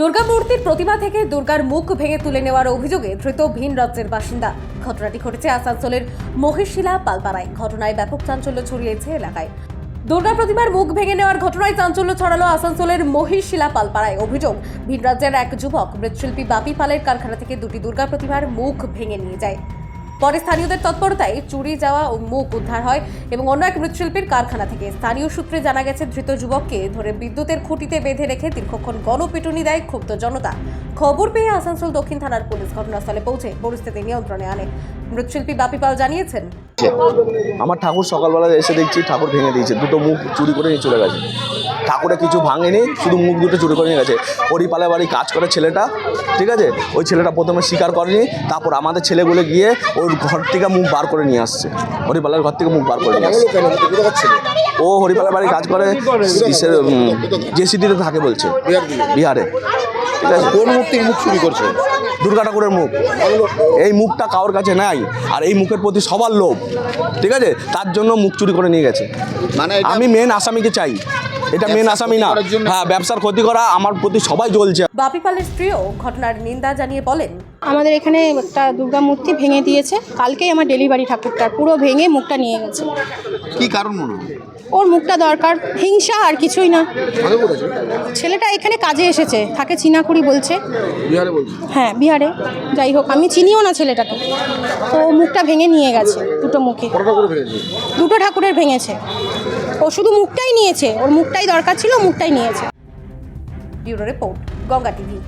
দুর্গা মূর্তির প্রতিমা থেকে দুর্গার মুখ ভেঙে তুলে নেওয়ার অভিযোগে ধৃত ভিন রাজ্যের বাসিন্দা। ঘটনাটি ঘটেছে আসানসোলের মহিশিলা পালপাড়ায়। ঘটনায় ব্যাপক চাঞ্চল্য ছড়িয়েছে এলাকায়। দুর্গা প্রতিমার মুখ ভেঙে নেওয়ার ঘটনায় চাঞ্চল্য ছড়ালো আসানসোলের মহিশিলা পালপাড়ায়। অভিযোগ, ভিন রাজ্যের এক যুবক, মৃৎশিল্পী বাপি পালের কারখানা থেকে দুটি দুর্গা প্রতিমার মুখ ভেঙে নিয়ে যায়। পরে স্থানীয়দের তৎপরতায় চুরি যাওয়া ও মুখ উদ্ধার হয় এবং অন্য এক মৃৎশিল্পীর কারখানা থেকে। স্থানীয় সূত্রে জানা গেছে, ধৃত যুবককে ধরে বিদ্যুতের খুঁটিতে বেঁধে রেখে দীর্ঘক্ষণ গণপিটুনি দেয় ক্ষুব্ধ জনতা। খবর পেয়ে আসানসোল দক্ষিণ থানার পুলিশ ঘটনাস্থলে পৌঁছে পরিস্থিতি নিয়ন্ত্রণে আনে। মৃৎশিল্পী বাপি পাল জানিয়েছেন, আমার ঠাকুর সকালবেলা এসে দেখছি, ঠাকুর ভেঙে দিয়েছে, দুটো মুখ চুরি করে নিয়ে চলে গেছে। ঠাকুরে কিছু ভাঙেনি শুধু মুখ দুটো চুরি করে নিয়ে গেছে। হরিপালে বাড়ি কাজ করে ছেলেটা ঠিক আছে? ওই ছেলেটা প্রথমে স্বীকার করেনি তারপর আমাদের ছেলেগুলো গিয়ে ওর ঘর থেকে মুখ বার করে নিয়ে আসছে। হরিপালের ঘর থেকে মুখ বার করে নিয়ে আসছে। ও হরিপালের বাড়ি কাজ করে জেসিটিতে থাকে বলছে বিহারে। ঠিক আছে? কোন মূর্তির মুখ চুরি করছে? দুর্গা ঠাকুরের মুখ। এই মুখটা কারোর কাছে নাই আর এই মুখের প্রতি সবার লোভ। ঠিক আছে? তার জন্য মুখ চুরি করে নিয়ে গেছে। মানে আমি মেন আসামিকে চাই। এটা মেন আসামি না। হ্যাঁ ব্যবসার ক্ষতি করা আমার প্রতি সবাই জ্বলছে। বাপি পালের স্ত্রীও ঘটনার নিন্দা জানিয়ে বলেন আমাদের এখানে একটা দুর্গা মূর্তি ভেঙে দিয়েছে। কালকেই আমার ডেলিভারি ঠাকুরটার পুরো ভেঙে মুখটা নিয়ে গেছে। কি কারণ মনে হয়? ওর মুখটা দরকার হিংসা আর কিছুই না। ছেলেটা এখানে কাজে এসেছে থাকে চিনাকুড়ি বলছে। বলছে? হ্যাঁ বিহারে। যাই হোক আমি চিনিও না ছেলেটাকে। তো ও মুখটা ভেঙে নিয়ে গেছে দুটো মুখে। দুটো ঠাকুরের ভেঙেছে। ও শুধু মুখটাই নিয়েছে ওর মুখটাই দরকার ছিল মুখটাই নিয়েছে। Bureau report Ganga TV.